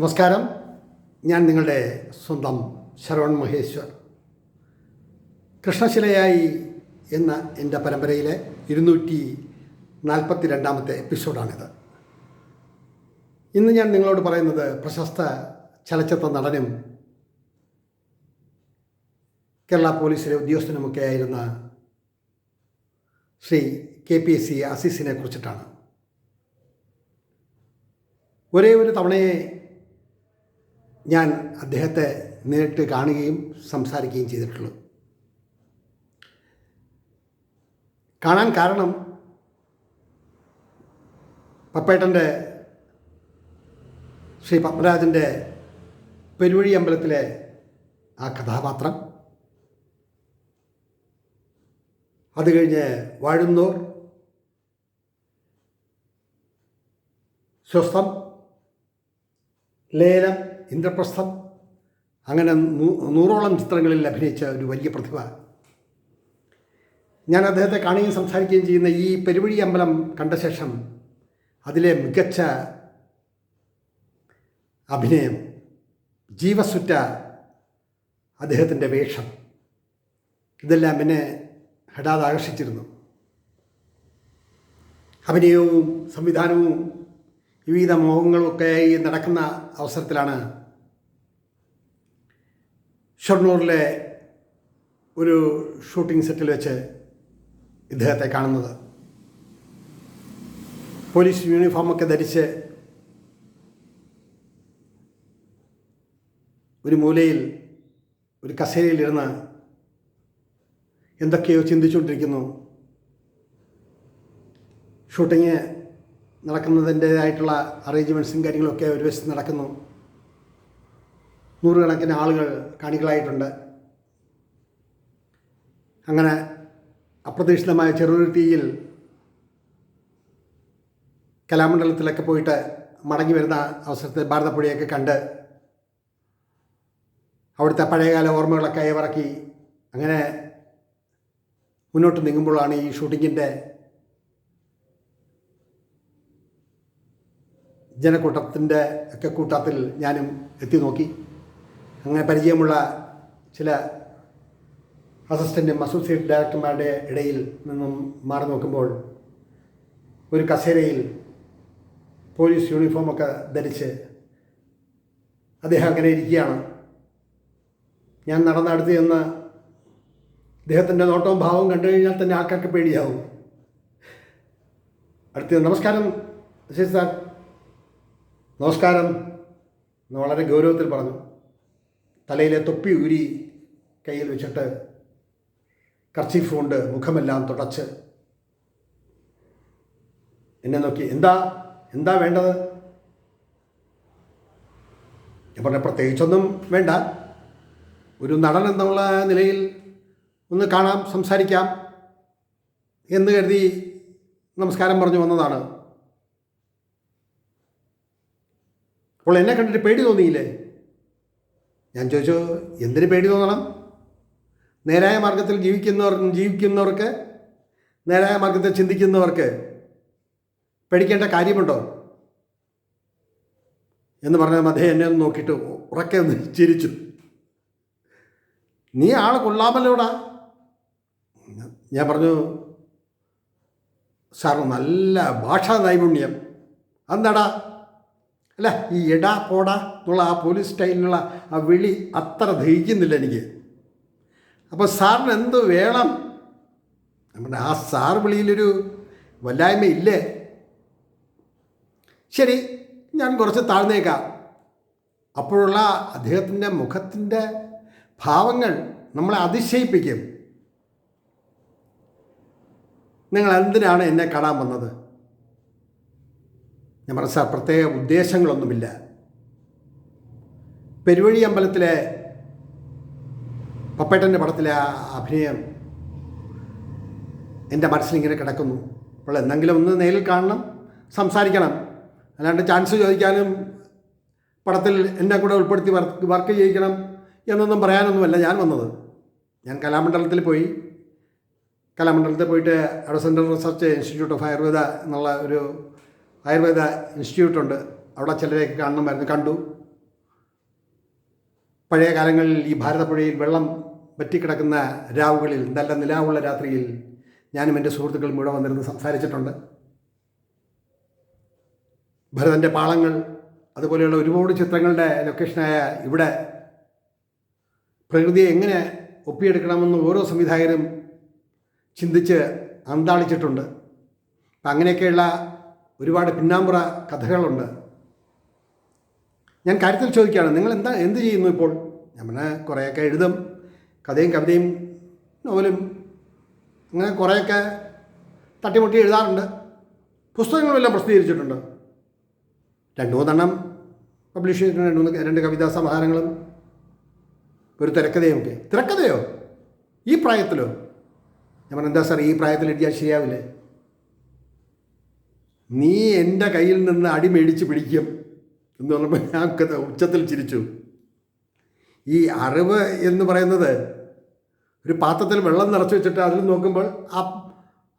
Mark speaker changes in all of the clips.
Speaker 1: നമസ്കാരം. ഞാൻ നിങ്ങളുടെ സ്വന്തം ശരവൺ മഹേശ്വർ. കൃഷ്ണശിലയായി എന്ന എന്റെ പരമ്പരയിലെ ഇരുന്നൂറ്റി നാൽപ്പത്തി രണ്ടാമത്തെ എപ്പിസോഡാണിത്. ഇന്ന് ഞാൻ നിങ്ങളോട് പറയുന്നത് പ്രശസ്ത ചലച്ചിത്ര നടനും കേരള പോലീസിലെ ഉദ്യോഗസ്ഥനുമൊക്കെ ആയിരുന്ന Shri K P S C അസീസിനെ കുറിച്ചിട്ടാണ്. ഒരേ ഒരു തവണയെ ഞാൻ അദ്ദേഹത്തെ നേരിട്ട് കാണുകയും സംസാരിക്കുകയും ചെയ്തിട്ടുള്ളൂ. കാണാൻ കാരണം പപ്പേട്ടന്റെ ശ്രീ പത്മരാജന്റെ പെരുവഴി അമ്പലത്തിലെ ആ കഥാപാത്രം. അത് കഴിഞ്ഞ് വാഴുന്നൂർ സ്വസ്ഥം ലേലം ഇന്ദ്രപ്രസ്ഥം അങ്ങനെ നൂറോളം ചിത്രങ്ങളിൽ അഭിനയിച്ച ഒരു വലിയ പ്രതിഭ. ഞാൻ അദ്ദേഹത്തെ കാണുകയും സംസാരിക്കുകയും ചെയ്യുന്ന ഈ പെരുവഴി അമ്പലം കണ്ട ശേഷം അതിലെ മികച്ച അഭിനയം ജീവസുറ്റ അദ്ദേഹത്തിന്റെ വേഷം ഇതെല്ലാം എന്നെ ഹെടാതെ ആകർഷിച്ചിരുന്നു. അഭിനയവും സംവിധാനവും വിവിധ മോഹങ്ങളൊക്കെയായി നടക്കുന്ന അവസരത്തിലാണ് ഷൊർണൂറിലെ ഒരു ഷൂട്ടിംഗ് സെറ്റിൽ വെച്ച് ഇദ്ദേഹത്തെ കാണുന്നത്. പോലീസ് യൂണിഫോമൊക്കെ ധരിച്ച് ഒരു മൂലയിൽ ഒരു കസേരയിലിരുന്ന് എന്തൊക്കെയോ ചിന്തിച്ചുകൊണ്ടിരിക്കുന്നു. ഷൂട്ടിങ് നടക്കുന്നതിന്റേതായിട്ടുള്ള അറേഞ്ച്മെന്റ്സും കാര്യങ്ങളൊക്കെ ഒരു വശത്ത് നടക്കുന്നു. നൂറുകണക്കിന് ആളുകൾ കാണികളായിട്ടുണ്ട്. അങ്ങനെ അപ്രതീക്ഷിതമായ ചെറിയൊരു തീയിൽ കലാമണ്ഡലത്തിലൊക്കെ പോയിട്ട് മടങ്ങി വരുന്ന അവസരത്തിൽ ഭാരതപ്പുഴയൊക്കെ കണ്ട് അവിടുത്തെ പഴയകാല ഓർമ്മകളൊക്കെ അയവിറക്കി അങ്ങനെ മുന്നോട്ട് നീങ്ങുമ്പോഴാണ് ഈ ഷൂട്ടിങ്ങിന്റെ ജനക്കൂട്ടത്തിന്റെ ഒക്കെ കൂട്ടത്തിൽ ഞാനും എത്തി നോക്കി. അങ്ങനെ പരിചയമുള്ള ചില അസിസ്റ്റന്റും അസോസിയേറ്റ് ഡയറക്ടർമാരുടെ ഇടയിൽ നിന്നും മാറി നോക്കുമ്പോൾ ഒരു കസേരയിൽ പോലീസ് യൂണിഫോമൊക്കെ ധരിച്ച് അദ്ദേഹം അങ്ങനെ ഇരിക്കുകയാണ്. ഞാൻ നടന്നടുത്ത് ചെന്ന് അദ്ദേഹത്തിന്റെ നോട്ടവും ഭാവവും കണ്ടു കഴിഞ്ഞാൽ തന്നെ ആൾക്കാർക്ക് പേടിയാവും. അടുത്ത് നമസ്കാരം സാർ. നമസ്കാരം എന്ന് വളരെ ഗൗരവത്തിൽ പറഞ്ഞു. തലയിലെ തൊപ്പി ഊരി കയ്യിൽ വെച്ചിട്ട് കർച്ചീഫ് കൊണ്ട് മുഖമെല്ലാം തുടച്ച് എന്നെ നോക്കി എന്താ? എന്താ വേണ്ടത്? ഞാൻ പറഞ്ഞ പ്രത്യേകിച്ചൊന്നും വേണ്ട. ഒരു നടൻ എന്നുള്ള നിലയിൽ ഒന്ന് കാണാം സംസാരിക്കാം എന്ന് കരുതി നമസ്കാരം പറഞ്ഞു വന്നതാണ്. അപ്പോൾ എന്നെ കണ്ടിട്ട് പേടി തോന്നിയില്ലേ? ഞാൻ ചോദിച്ചു എന്തിന് പേടി തോന്നണം? നേരായ മാർഗത്തിൽ ജീവിക്കുന്നവർ ജീവിക്കുന്നവർക്ക് നേരായ മാർഗത്തിൽ ചിന്തിക്കുന്നവർക്ക് പേടിക്കേണ്ട കാര്യമുണ്ടോ? എന്ന് പറഞ്ഞാൽ അദ്ദേഹം എന്നെ ഒന്ന് നോക്കിയിട്ട് ഉറക്കെ ഒന്ന് ചിരിച്ചു. നീ ആളെ കൊള്ളാമല്ലോടാ? ഞാൻ പറഞ്ഞു സാർ നല്ല ഭാഷാ നൈപുണ്യം. എന്താടാ അല്ല ഈ എടാ പോടാ എന്നുള്ള ആ പോലീസ് സ്റ്റൈലിനുള്ള ആ വിളി അത്ര ദഹിക്കുന്നില്ല എനിക്ക്. അപ്പോൾ സാറിന് എന്ത് വേണം? നമ്മുടെ ആ സാർ വിളിയിലൊരു വല്ലായ്മ ഇല്ലേ? ശരി ഞാൻ കുറച്ച് താഴ്ന്നേക്കാം. അപ്പോഴുള്ള അദ്ദേഹത്തിന്റെ മുഖത്തിന്റെ ഭാവങ്ങൾ നമ്മളെ അതിശയിപ്പിക്കും. നിങ്ങൾ എന്തിനാണ് എന്നെ കാണാൻ വന്നത്? ഞാൻ പറഞ്ഞു സാർ പ്രത്യേക ഉദ്ദേശങ്ങളൊന്നുമില്ല. പെരുവഴി അമ്പലത്തിലെ പപ്പേട്ടന്റെ പടത്തിലെ ആ അഭിനയം എന്റെ മനസ്സിലിങ്ങനെ കിടക്കുന്നു. അപ്പോൾ എന്തെങ്കിലും ഒന്ന് നേരിൽ കാണണം സംസാരിക്കണം. അല്ലാണ്ട് ചാൻസ് ചോദിക്കാനും പടത്തിൽ എന്നെ കൂടെ ഉൾപ്പെടുത്തി വർക്ക് വർക്ക് ചെയ്യിക്കണം എന്നൊന്നും പറയാനൊന്നുമല്ല ഞാൻ വന്നത്. ഞാൻ കലാമണ്ഡലത്തിൽ പോയി. കലാമണ്ഡലത്തിൽ പോയിട്ട് അവിടെ central research institute of Ayurveda എന്നുള്ള ഒരു ആയുർവേദ ഇൻസ്റ്റിറ്റ്യൂട്ടുണ്ട്. അവിടെ ചിലരെയൊക്കെ കാണണമായിരുന്നു കണ്ടു. പഴയ കാലങ്ങളിൽ ഈ ഭാരതപ്പുഴയിൽ വെള്ളം വറ്റിക്കിടക്കുന്ന രാവുകളിൽ നല്ല നിലാവുള്ള രാത്രിയിൽ ഞാനും എന്റെ സുഹൃത്തുക്കളും ഇവിടെ വന്നിരുന്ന് സംസാരിച്ചിട്ടുണ്ട്. ഭരതന്റെ പാളങ്ങൾ അതുപോലെയുള്ള ഒരുപാട് ചിത്രങ്ങളുടെ ലൊക്കേഷനായ ഇവിടെ പ്രകൃതിയെ എങ്ങനെ ഒപ്പിയെടുക്കണമെന്ന് ഓരോ സംവിധായകരും ചിന്തിച്ച് അന്താളിച്ചിട്ടുണ്ട്. അപ്പം അങ്ങനെയൊക്കെയുള്ള ഒരുപാട് പിന്നാമ്പുറ കഥകളുണ്ട്. ഞാൻ കാര്യത്തിൽ ചോദിക്കുകയാണ് നിങ്ങൾ എന്താ എന്ത് ചെയ്യുന്നു ഇപ്പോൾ? നമ്മൾ കുറേയൊക്കെ എഴുതും കഥയും കവിതയും നോവലും അങ്ങനെ കുറേയൊക്കെ തട്ടിമുട്ടി എഴുതാറുണ്ട്. പുസ്തകങ്ങളെല്ലാം പ്രസിദ്ധീകരിച്ചിട്ടുണ്ട്. രണ്ട് മൂന്നെണ്ണം പബ്ലിഷ് ചെയ്തിട്ടുണ്ട് രണ്ട് മൂന്ന് രണ്ട് കവിതാ സമാഹാരങ്ങളും ഒരു തിരക്കഥയും ഒക്കെ. തിരക്കഥയോ? ഈ പ്രായത്തിലോ? ഞാൻ എന്താ സാർ ഈ പ്രായത്തിൽ എഴുതിയാൽ ശരിയാവില്ലേ? നീ എന്റെ കയ്യിൽ നിന്ന് അടിമേടിച്ച് പിടിക്കും എന്ന് പറഞ്ഞപ്പോൾ ഞാൻ ഉച്ചത്തിൽ ചിരിച്ചു. ഈ അറിവ് എന്ന് പറയുന്നത് ഒരു പാത്രത്തിൽ വെള്ളം നിറച്ച് വെച്ചിട്ട് അതിൽ നോക്കുമ്പോൾ ആ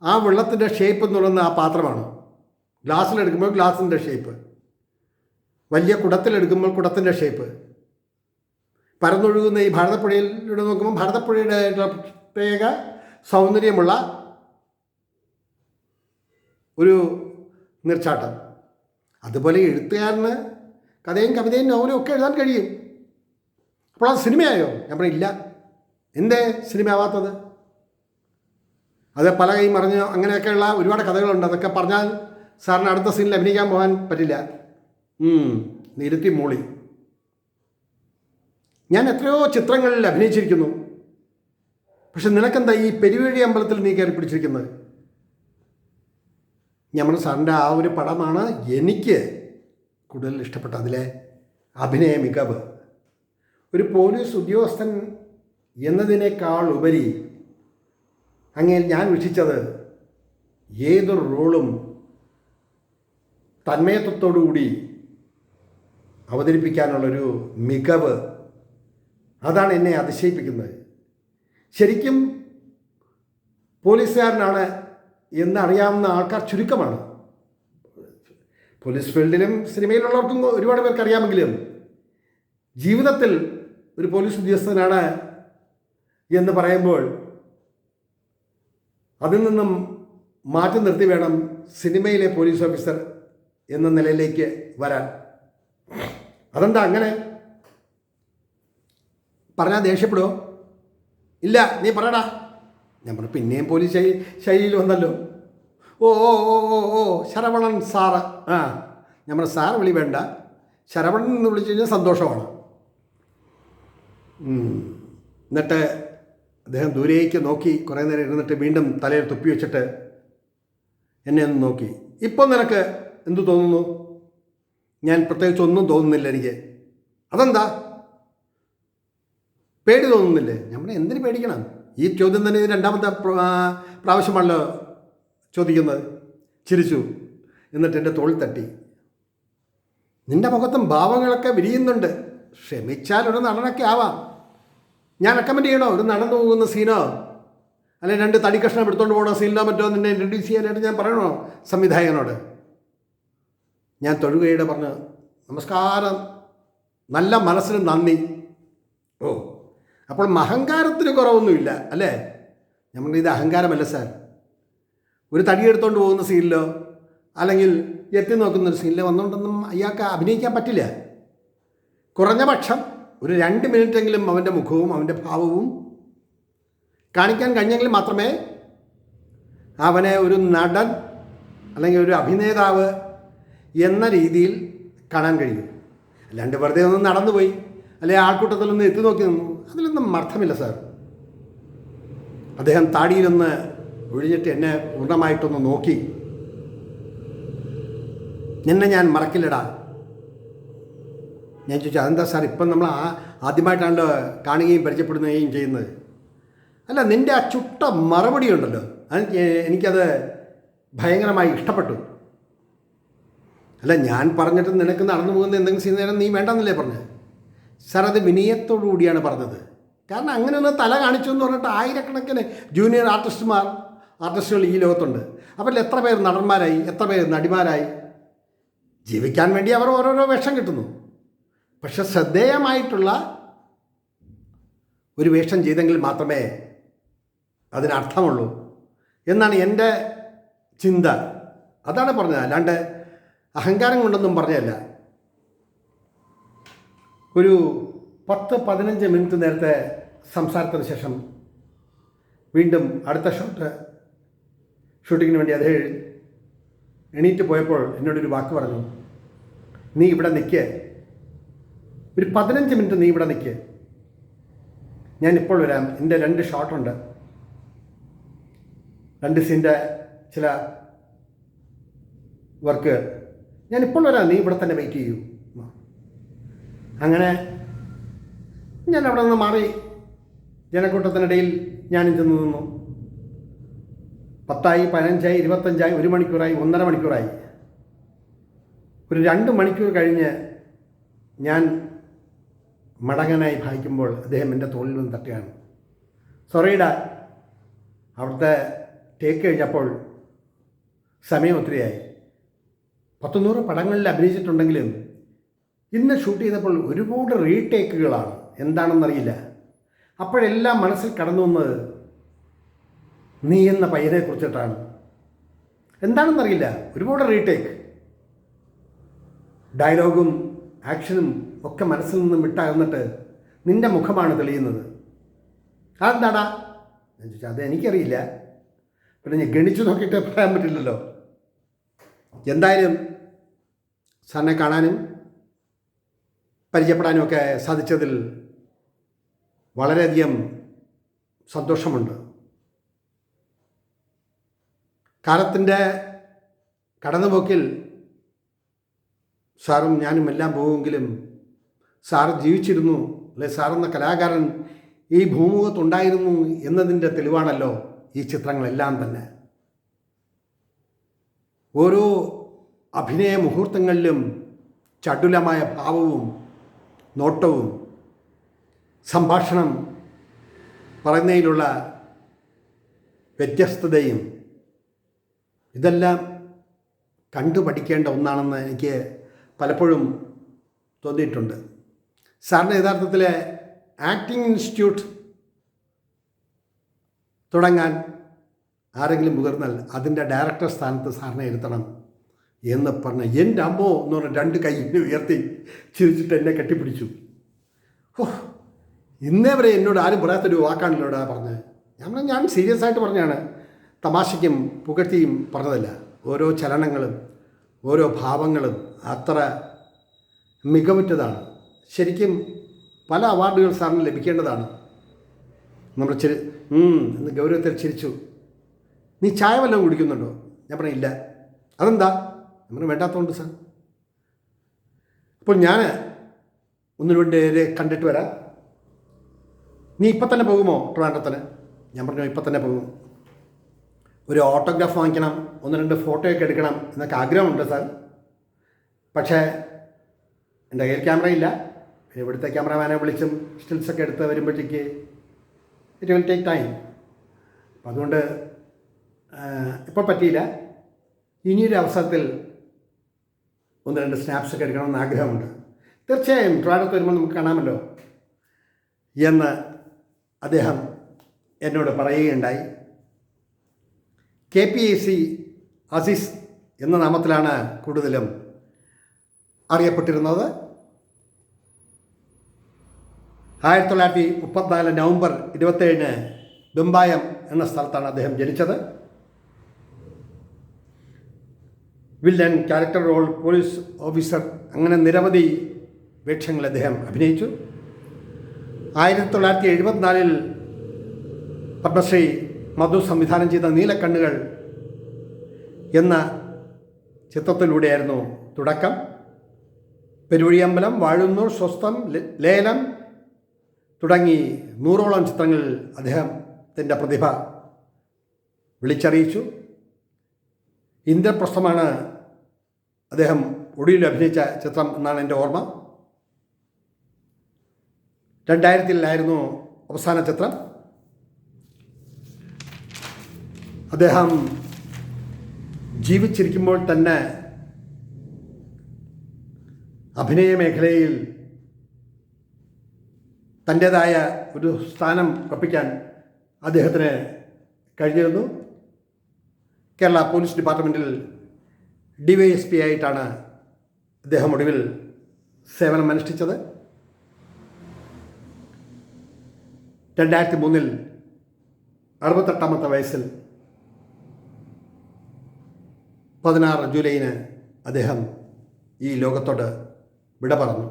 Speaker 1: ആ വെള്ളത്തിന്റെ ഷേപ്പ് എന്ന് പറയുന്നത് ആ പാത്രമാണ്. ഗ്ലാസ്സിലെടുക്കുമ്പോൾ ഗ്ലാസിന്റെ ഷേപ്പ് വലിയ കുടത്തിലെടുക്കുമ്പോൾ കുടത്തിന്റെ ഷേപ്പ് പരന്നൊഴുകുന്ന ഈ ഭാരതപ്പുഴയിലൂടെ നോക്കുമ്പോൾ ഭാരതപ്പുഴയുടെ പ്രത്യേക സൗന്ദര്യമുള്ള ഒരു നിർച്ചാട്ടം. അതുപോലെ എഴുത്തുകാരന് കഥയും കവിതയും നോവലും ഒക്കെ എഴുതാൻ കഴിയും. അപ്പോൾ അത് സിനിമയായോ? ഞാൻ പറയില്ല എന്തേ സിനിമ ആവാത്തത് അത് പല കൈ മറിഞ്ഞ് അങ്ങനെയൊക്കെയുള്ള ഒരുപാട് കഥകളുണ്ട്. അതൊക്കെ പറഞ്ഞാൽ സാറിന് അടുത്ത സീനിൽ അഭിനയിക്കാൻ പോകാൻ പറ്റില്ല. നിരുത്തി മൂളി. ഞാൻ എത്രയോ ചിത്രങ്ങളിൽ അഭിനയിച്ചിരിക്കുന്നു. പക്ഷെ നിനക്കെന്താ ഈ പെരുവഴി അമ്പലത്തിൽ നീ കയറി പിടിച്ചിരിക്കുന്നത്? ഞമ്മൾ സാറിന്റെ ആ ഒരു പടമാണ് എനിക്ക് കൂടുതൽ ഇഷ്ടപ്പെട്ട അതിലെ അഭിനയ മികവ്. ഒരു പോലീസ് ഉദ്യോഗസ്ഥൻ എന്നതിനേക്കാൾ ഉപരി അങ്ങനെ ഞാൻ വീക്ഷിച്ചത് ഏതൊരു റോളും തന്മയത്വത്തോടുകൂടി അവതരിപ്പിക്കാനുള്ളൊരു മികവ് അതാണ് എന്നെ അതിശയിപ്പിക്കുന്നത്. ശരിക്കും പോലീസുകാരനാണ് എന്നറിയാവുന്ന ആൾക്കാർ ചുരുക്കമാണ്. പോലീസ് ഫീൽഡിലും സിനിമയിലുള്ളവർക്കും ഒരുപാട് പേർക്ക് അറിയാമെങ്കിലും ജീവിതത്തിൽ ഒരു പോലീസ് ഉദ്യോഗസ്ഥനാണ് എന്ന് പറയുമ്പോൾ അതിൽ നിന്നും മാറ്റി നിർത്തി വേണം സിനിമയിലെ പോലീസ് ഓഫീസർ എന്ന നിലയിലേക്ക് വരാൻ. അതെന്താ അങ്ങനെ? പറഞ്ഞാൽ ദേഷ്യപ്പെടുമോ ഇല്ല നീ പറയടാ. ഞാൻ പറഞ്ഞു പിന്നെയും പോലീസ് ശൈ ശൈലിയിൽ വന്നല്ലോ. ഓ ഓ ഓ ഓ ഓ ശരവണൻ സാറ്. ആ. ഞാൻ പറഞ്ഞു വിളി വേണ്ട. ശരവണൻ എന്ന് വിളിച്ചു കഴിഞ്ഞാൽ സന്തോഷമാണ്. എന്നിട്ട് അദ്ദേഹം ദൂരേക്ക് നോക്കി കുറേ നേരം ഇരുന്നിട്ട് വീണ്ടും തലയിൽ തുപ്പി വെച്ചിട്ട് എന്നെ ഒന്ന് നോക്കി. ഇപ്പം നിനക്ക് എന്തു തോന്നുന്നു? ഞാൻ പ്രത്യേകിച്ച് ഒന്നും തോന്നുന്നില്ല എനിക്ക്. അതെന്താ? പേടി തോന്നുന്നില്ലേ? നമ്മൾ എന്തിനു പേടിക്കണം? ഈ ചോദ്യം തന്നെ രണ്ടാമത്തെ പ്രാവശ്യമാണല്ലോ ചോദിക്കുന്നത്. ചിരിച്ചു. എന്നിട്ട് എന്റെ തോൾ തട്ടി. നിന്റെ മുഖത്തും ഭാവങ്ങളൊക്കെ വിരിയുന്നുണ്ട്. ക്ഷമിച്ചാൽ ഒരു നടനൊക്കെ ആവാം. ഞാൻ റെക്കമെൻഡ് ചെയ്യണോ? ഒരു നടന്നു പോകുന്ന സീനോ അല്ലെ രണ്ട് തടി കഷ്ണം എടുത്തുകൊണ്ട് പോകണോ സീനിലോ മറ്റോ നിന്നെ ഇൻട്രൊഡ്യൂസ് ചെയ്യാനായിട്ട് ഞാൻ പറയണോ സംവിധായകനോട്? ഞാൻ തൊഴുകയുടെ പറഞ്ഞു നമസ്കാരം. നല്ല മനസ്സിന് നന്ദി. ഓ അപ്പോൾ അഹങ്കാരത്തിന് കുറവൊന്നുമില്ല അല്ലേ? നമ്മൾ ഇത് അഹങ്കാരമല്ല സാർ. ഒരു തടി എടുത്തുകൊണ്ട് പോകുന്ന സീനിലോ അല്ലെങ്കിൽ എത്തി നോക്കുന്ന ഒരു സീനിലോ വന്നുകൊണ്ടൊന്നും അയാൾക്ക് അഭിനയിക്കാൻ പറ്റില്ല. കുറഞ്ഞ പക്ഷം ഒരു രണ്ട് മിനിറ്റെങ്കിലും അവന്റെ മുഖവും അവന്റെ ഭാവവും കാണിക്കാൻ കഴിഞ്ഞെങ്കിൽ മാത്രമേ അവനെ ഒരു നടൻ അല്ലെങ്കിൽ ഒരു അഭിനേതാവ് എന്ന രീതിയിൽ കാണാൻ കഴിയും. അല്ലാണ്ട് വെറുതെ ഒന്ന് നടന്നുപോയി. അല്ലെങ്കിൽ ആൾക്കൂട്ടത്തിലൊന്ന് എത്തി നോക്കി നിന്നു. അതിലൊന്നും അർത്ഥമില്ല സാർ. അദ്ദേഹം താടിയിലൊന്ന് ഒഴിഞ്ഞിട്ട് എന്നെ പൂർണമായിട്ടൊന്ന് നോക്കി. നിന്നെ ഞാൻ മറക്കില്ലടാ. ഞാൻ ചോദിച്ചു അതെന്താ സാർ? ഇപ്പം നമ്മൾ ആ ആദ്യമായിട്ടാണല്ലോ കാണുകയും പരിചയപ്പെടുകയും ചെയ്യുന്നത്. അല്ല നിന്റെ ആ ചുട്ട മറുപടി ഉണ്ടല്ലോ. അത് എനിക്കത് ഭയങ്കരമായി ഇഷ്ടപ്പെട്ടു. അല്ല ഞാൻ പറഞ്ഞിട്ട് നിനക്ക് നടന്നു പോകുന്ന എന്തെങ്കിലും ചെയ്യുന്നേരം നീ വേണ്ടെന്നല്ലേ പറഞ്ഞത് സാർ അത് വിനയത്തോടു കൂടിയാണ് പറഞ്ഞത്. കാരണം അങ്ങനെ ഒന്ന് തല കാണിച്ചു എന്ന് പറഞ്ഞിട്ട് ആയിരക്കണക്കിന് ജൂനിയർ ആർട്ടിസ്റ്റുമാർ ആർട്ടിസ്റ്റുകൾ ഈ ലോകത്തുണ്ട്. അവരിൽ എത്ര പേർ നടന്മാരായി എത്ര പേർ നടിമാരായി? ജീവിക്കാൻ വേണ്ടി അവർ ഓരോരോ വേഷം കിട്ടുന്നു. പക്ഷെ ശ്രദ്ധേയമായിട്ടുള്ള ഒരു വേഷം ചെയ്തെങ്കിൽ മാത്രമേ അതിനർത്ഥമുള്ളൂ എന്നാണ് എന്റെ ചിന്ത. അതാണ് പറഞ്ഞത്. അല്ലാണ്ട് അഹങ്കാരം കൊണ്ടൊന്നും പറഞ്ഞതല്ല. ഒരു പത്ത് പതിനഞ്ച് മിനിറ്റ് നേരത്തെ സംസാരത്തിന് ശേഷം വീണ്ടും അടുത്ത ഷോട്ട് ഷൂട്ടിങ്ങിന് വേണ്ടി അദ്ദേഹം എണീറ്റ് പോയപ്പോൾ എന്നോടൊരു വാക്ക് പറഞ്ഞു. നീ ഇവിടെ നിൽക്ക് ഒരു പതിനഞ്ച് മിനിറ്റ് നീ ഇവിടെ നിൽക്ക് ഞാൻ ഇപ്പോൾ വരാം. എന്റെ രണ്ട് ഷോട്ടുണ്ട് രണ്ട് സീന്റെ ചില വർക്ക് ഞാൻ ഇപ്പോൾ വരാം. നീ ഇവിടെ തന്നെ വെയിറ്റ് ചെയ്യൂ. അങ്ങനെ ഞാൻ അവിടെ നിന്ന് മാറി ജനക്കൂട്ടത്തിനിടയിൽ ഞാനും ചെന്ന് നിന്നു. പത്തായി പതിനഞ്ചായി ഇരുപത്തഞ്ചായി ഒരു മണിക്കൂറായി ഒന്നര മണിക്കൂറായി. ഒരു രണ്ട് മണിക്കൂർ കഴിഞ്ഞ് ഞാൻ മടങ്ങനായി ഭാഗിക്കുമ്പോൾ അദ്ദേഹം എന്റെ തോളിൽ നിന്ന് തട്ടുകയാണ്. സൊറീഡ അവിടുത്തെ ടേക്ക് കഴിഞ്ഞപ്പോൾ സമയം ഒത്തിരിയായി. പത്തുനൂറ് പടങ്ങളിൽ അഭിനയിച്ചിട്ടുണ്ടെങ്കിലും ഇന്ന് ഷൂട്ട് ചെയ്തപ്പോൾ ഒരുപാട് റീടേക്കുകളാണ്. എന്താണെന്നറിയില്ല. അപ്പോഴെല്ലാം മനസ്സിൽ കടന്നു വന്നത് നീ എന്ന പയ്യനെ കുറിച്ചിട്ടാണ് എന്താണെന്നറിയില്ല. ഒരുപാട് റീടേക്ക്. ഡയലോഗും ആക്ഷനും ഒക്കെ മനസ്സിൽ നിന്നും വിട്ടകന്നിട്ട് നിന്റെ മുഖമാണ് തെളിയുന്നത്. അതെന്താടാ? ഞാൻ ചോദിച്ചാൽ അത് എനിക്കറിയില്ല. പിന്നെ ഞാൻ ഗണിച്ചു നോക്കിയിട്ട് പറയാൻ പറ്റില്ലല്ലോ. എന്തായാലും സാറിനെ കാണാനും പരിചയപ്പെടാനും ഒക്കെ സാധിച്ചതിൽ വളരെയധികം സന്തോഷമുണ്ട്. കാലത്തിന്റെ കടന്നുപോക്കിൽ സാറും ഞാനും എല്ലാം പോകുമെങ്കിലും സാറ് ജീവിച്ചിരുന്നു അല്ലെ സാറെന്ന കലാകാരൻ ഈ ഭൂമുഖത്തുണ്ടായിരുന്നു എന്നതിന്റെ തെളിവാണല്ലോ ഈ ചിത്രങ്ങളെല്ലാം തന്നെ. ഓരോ അഭിനയ മുഹൂർത്തങ്ങളിലും ചടുലമായ ഭാവവും നോട്ടവും സംഭാഷണം പറയുന്നതിലുള്ള വ്യത്യസ്തതയും ഇതെല്ലാം കണ്ടു പഠിക്കേണ്ട ഒന്നാണെന്ന് എനിക്ക് പലപ്പോഴും തോന്നിയിട്ടുണ്ട്. സാറിന് യഥാർത്ഥത്തിൽ ആക്ടിംഗ് ഇൻസ്റ്റിറ്റ്യൂട്ട് തുടങ്ങാൻ ആരെങ്കിലും മുതിർന്നാൽ അതിന്റെ ഡയറക്ടർ സ്ഥാനത്ത് സാറിനെ ഇരുത്തണം. എന്ന് പറഞ്ഞ എന്റെ അമ്മോ എന്ന് പറഞ്ഞ രണ്ട് കൈ ഉയർത്തി ചിരിച്ചിട്ട് എന്നെ കെട്ടിപ്പിടിച്ചു. ഓ ഇന്നേ വരെ എന്നോട് ആരും പറയാത്തൊരു വാക്കാണല്ലോ ഇവിടെ പറഞ്ഞത്. ഞാൻ ഞാൻ സീരിയസ് ആയിട്ട് പറഞ്ഞാണ് തമാശയ്ക്കും പുകഴ്ത്തിയും പറഞ്ഞതല്ല. ഓരോ ചലനങ്ങളും ഓരോ ഭാവങ്ങളും അത്ര മികവുറ്റതാണ്. ശരിക്കും പല അവാർഡുകൾ സാറിന് ലഭിക്കേണ്ടതാണ്. നമ്മൾ ചിരി എന്ന് ഗൗരവത്തിൽ ചിരിച്ചു. നീ ചായ വല്ലതും കുടിക്കുന്നുണ്ടോ? ഞാൻ പറഞ്ഞില്ല അതെന്താ? നമ്മൾ വേണ്ടാത്തതുകൊണ്ട് സാർ. അപ്പോൾ ഞാൻ ഒന്നിനു വേണ്ടി കണ്ടിട്ട് വരാം. നീ ഇപ്പം തന്നെ പോകുമോ ട്രിവാൻഡ്രത്തിന്? ഞാൻ പറഞ്ഞു ഇപ്പം തന്നെ പോകും. ഒരു ഓട്ടോഗ്രാഫ് വാങ്ങിക്കണം ഒന്ന് രണ്ട് ഫോട്ടോയൊക്കെ എടുക്കണം എന്നൊക്കെ ആഗ്രഹമുണ്ട് സാർ. പക്ഷേ എന്റെ കയ്യിൽ ക്യാമറ ഇല്ല. ഇവിടുത്തെ ക്യാമറമാനെ വിളിച്ചും സ്റ്റിൽസൊക്കെ എടുത്ത് വരുമ്പോഴത്തേക്ക് ഇറ്റ് വിൽ ടേക്ക് ടൈം അപ്പം അതുകൊണ്ട് ഇപ്പോൾ പറ്റിയില്ല. ഇനിയൊരു അവസരത്തിൽ ഒന്ന് രണ്ട് സ്നാപ്സ് ഒക്കെ എടുക്കണമെന്ന് ആഗ്രഹമുണ്ട്. തീർച്ചയായും ട്രിവാൻഡ്രത്ത് വരുമ്പോൾ നമുക്ക് കാണാമല്ലോ. എന്ന് അദ്ദേഹം എന്നോട് പറയുകയുണ്ടായി. K P A C Azeez എന്ന നാമത്തിലാണ് കൂടുതലും അറിയപ്പെട്ടിരുന്നത്. ആയിരത്തി തൊള്ളായിരത്തി മുപ്പത്തിനാല് നവംബർ ഇരുപത്തേഴിന് ബെമ്പായം എന്ന സ്ഥലത്താണ് അദ്ദേഹം ജനിച്ചത്. Villain character role police officer അങ്ങനെ നിരവധി വേഷങ്ങൾ അദ്ദേഹം അഭിനയിച്ചു. ആയിരത്തി തൊള്ളായിരത്തി എഴുപത്തിനാലിൽ പത്മശ്രീ മധു സംവിധാനം ചെയ്ത നീലക്കണ്ണുകൾ എന്ന ചിത്രത്തിലൂടെയായിരുന്നു തുടക്കം. പെരുവഴിയമ്പലം വാഴുന്നൂർ സ്വസ്ഥം ലേലം തുടങ്ങി നൂറോളം ചിത്രങ്ങളിൽ അദ്ദേഹത്തിന്റെ പ്രതിഭ വിളിച്ചറിയിച്ചു. ഇന്ദ്രപ്രസ്ഥമാണ് അദ്ദേഹം ഒടുവിൽ അഭിനയിച്ച ചിത്രം എന്നാണ് എന്റെ ഓർമ്മ. രണ്ടായിരത്തിലായിരുന്നു അവസാന ചിത്രം. അദ്ദേഹം ജീവിച്ചിരിക്കുമ്പോൾ തന്നെ അഭിനയ മേഖലയിൽ തന്റേതായ ഒരു സ്ഥാനം ഉറപ്പിക്കാൻ അദ്ദേഹത്തിന് കഴിഞ്ഞിരുന്നു. കേരള പോലീസ് ഡിപ്പാർട്ട്മെന്റിൽ ഡി വൈ എസ് പി ആയിട്ടാണ് അദ്ദേഹം ഒടുവിൽ സേവനം അനുഷ്ഠിച്ചത്. രണ്ടായിരത്തി മൂന്നിൽ അറുപത്തെട്ടാമത്തെ വയസ്സിൽ പതിനാറ് ജൂലൈന് അദ്ദേഹം ഈ ലോകത്തോട് വിട പറഞ്ഞു.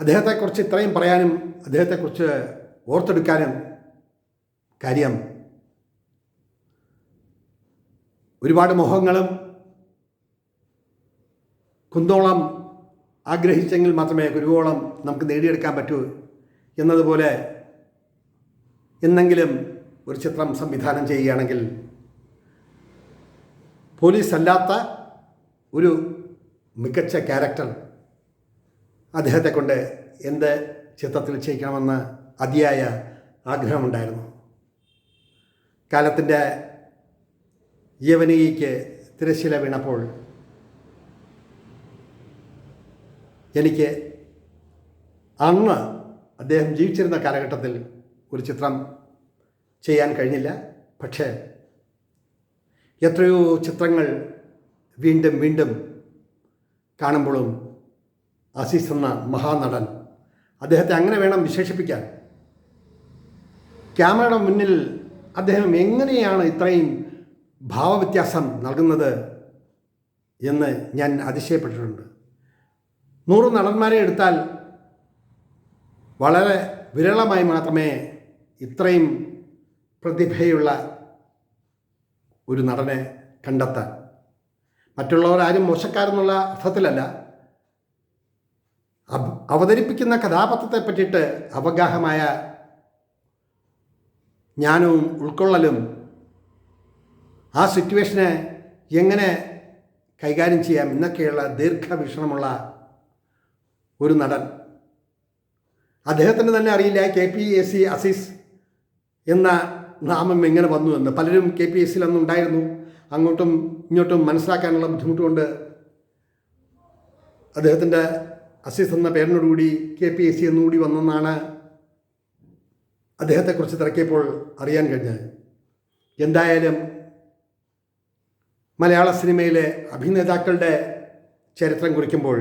Speaker 1: അദ്ദേഹത്തെക്കുറിച്ച് ഇത്രയും പറയാനും അദ്ദേഹത്തെക്കുറിച്ച് ഓർത്തെടുക്കാനും കാര്യം ഒരുപാട് മുഖങ്ങളും കുന്തോളം ആഗ്രഹിച്ചെങ്കിൽ മാത്രമേ കുരുവോളം നമുക്ക് നേടിയെടുക്കാൻ പറ്റൂ എന്നതുപോലെ എന്നെങ്കിലും ഒരു ചിത്രം സംവിധാനം ചെയ്യുകയാണെങ്കിൽ പോലീസ് അല്ലാത്ത ഒരു മികച്ച ക്യാരക്ടർ അദ്ദേഹത്തെ കൊണ്ട് എന്ത് ചിത്രത്തിൽ ചെയ്യിക്കണമെന്ന് അതിയായ ആഗ്രഹമുണ്ടായിരുന്നു. കാലത്തിന്റെ യവനികയ്ക്ക് തിരശ്ശില വീണപ്പോൾ എനിക്ക് അന്ന് അദ്ദേഹം ജീവിച്ചിരുന്ന കാലഘട്ടത്തിൽ ഒരു ചിത്രം ചെയ്യാൻ കഴിഞ്ഞില്ല. പക്ഷേ എത്രയോ ചിത്രങ്ങൾ വീണ്ടും വീണ്ടും കാണുമ്പോഴും അസീസ് എന്ന മഹാനടൻ അദ്ദേഹത്തെ അങ്ങനെ വേണം വിശേഷിപ്പിക്കാൻ. ക്യാമറയുടെ മുന്നിൽ അദ്ദേഹം എങ്ങനെയാണ് ഇത്രയും ഭാവവ്യത്യാസം നൽകുന്നത് എന്ന് ഞാൻ അതിശയപ്പെട്ടിട്ടുണ്ട്. നൂറ് നടന്മാരെ എടുത്താൽ വളരെ വിരളമായി മാത്രമേ ഇത്രയും പ്രതിഭയുള്ള ഒരു നടനെ കണ്ടെത്താൻ. മറ്റുള്ളവർ ആരും മോശക്കാരെന്നുള്ള അർത്ഥത്തിലല്ല. അവതരിപ്പിക്കുന്ന കഥാപാത്രത്തെ പറ്റിയിട്ട് അവഗാഹമായ ജ്ഞാനവും ഉൾക്കൊള്ളലും ആ സിറ്റുവേഷനെ എങ്ങനെ കൈകാര്യം ചെയ്യാം എന്നൊക്കെയുള്ള ദീർഘവീക്ഷണമുള്ള ഒരു നടൻ. അദ്ദേഹത്തിന് തന്നെ അറിയില്ല K P S C Azeez എന്ന നാമം എങ്ങനെ വന്നു എന്ന്. പലരും കെ പി എസ് സിയിൽ അന്ന് ഉണ്ടായിരുന്നു. അങ്ങോട്ടും ഇങ്ങോട്ടും മനസ്സിലാക്കാനുള്ള ബുദ്ധിമുട്ടുകൊണ്ട് അദ്ദേഹത്തിന്റെ അസീസ് എന്ന പേരിനോടുകൂടി കെ പി എസ് സി എന്നുകൂടി വന്നെന്നാണ് അദ്ദേഹത്തെക്കുറിച്ച് തിരക്കിയപ്പോൾ അറിയാൻ കഴിഞ്ഞത്. എന്തായാലും മലയാള സിനിമയിലെ അഭിനേതാക്കളുടെ ചരിത്രം കുറിക്കുമ്പോൾ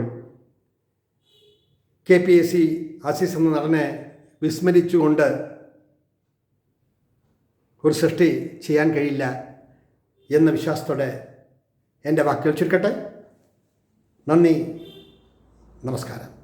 Speaker 1: K P S C Azeez എന്ന നടനെ വിസ്മരിച്ചുകൊണ്ട് ഒരു സൃഷ്ടി ചെയ്യാൻ കഴിയില്ല എന്ന വിശ്വാസത്തോടെ എന്റെ വാക്കുകൾ ചുരുക്കട്ടെ. നന്ദി. നമസ്കാരം.